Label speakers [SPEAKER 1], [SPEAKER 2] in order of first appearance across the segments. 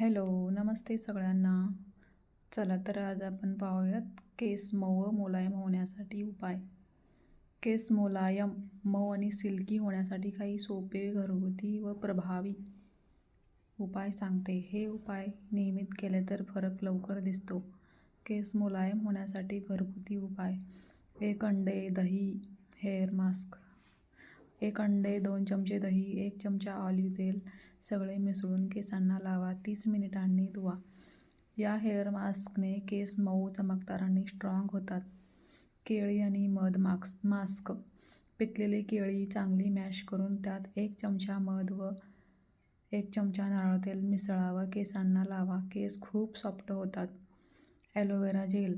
[SPEAKER 1] Hello नमस्ते सगळ्यांना. चला तर आज आपण पाहूयात केस मऊ व मुलायम होण्यासाठी उपाय. केस मुलायम मऊ आणि सिल्की होण्यासाठी काही सोपे घरगुती व प्रभावी उपाय सांगते. हे उपाय नियमित केले तर फरक लवकर दिसतो. केस मुलायम होण्यासाठी घरगुती उपाय. एक अंडे दही हेअर मास्क एक अंडे दोन चमचे दही एक चमचा ऑलिव्ह तेल सगळे मिसळून केसांना लावा तीस मिनिटांनी धुवा. या हेअर मास्कने केस मऊ चमकदार आणि स्ट्रॉंग होतात. केळी आणि मध मास्क मास्क. पिकलेली केळी चांगली मॅश करून त्यात एक चमचा मध व एक चमचा नारळ तेल मिसळा व केसांना लावा. केस खूप सॉफ्ट होतात. Aloe vera gel.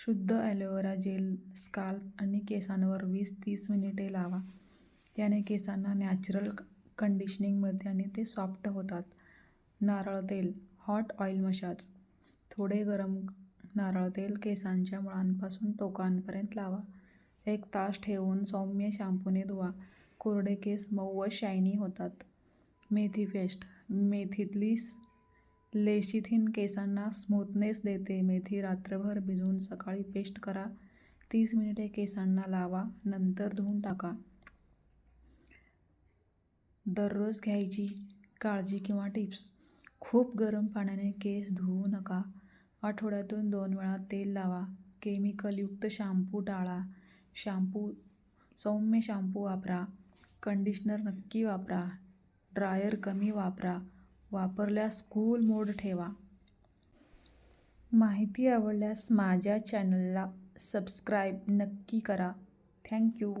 [SPEAKER 1] शुद्ध ॲलोवेरा जेल स्काल्प आणि केसांवर वीस तीस मिनिटे लावा. याने केसांना नॅचरल कंडिशनिंग मिळते आणि ते सॉफ्ट होतात. नारळ तेल हॉट ऑइल मशाज. थोडे गरम नारळ तेल केसांच्या मुळांपासून टोकांपर्यंत लावा. एक तास ठेवून सौम्य शॅम्पूने धुवा. कोरडे केस मऊ व शायनी होतात. मेथी पेस्ट मेथीतली लेशिथिन केसांना स्मूथनेस देते. मेथी रात्रभर भिजवून सकाळी पेस्ट करा. तीस मिनिटे केसांना लावा. नंतर धुवून टाका. दररोज घ्यायची काळजी किंवा टिप्स. खूप गरम पाण्याने केस धुवू नका. आठवड्यातून दोन वेळा तेल लावा. केमिकलयुक्त शॅम्पू टाळा. शॅम्पू सौम्य शॅम्पू वापरा. कंडिशनर नक्की वापरा. ड्रायर कमी वापरा. वापरल्यास कूल मोड ठेवा. माहिती आवडल्यास माझ्या चॅनलला सबस्क्राईब नक्की करा. थँक्यू.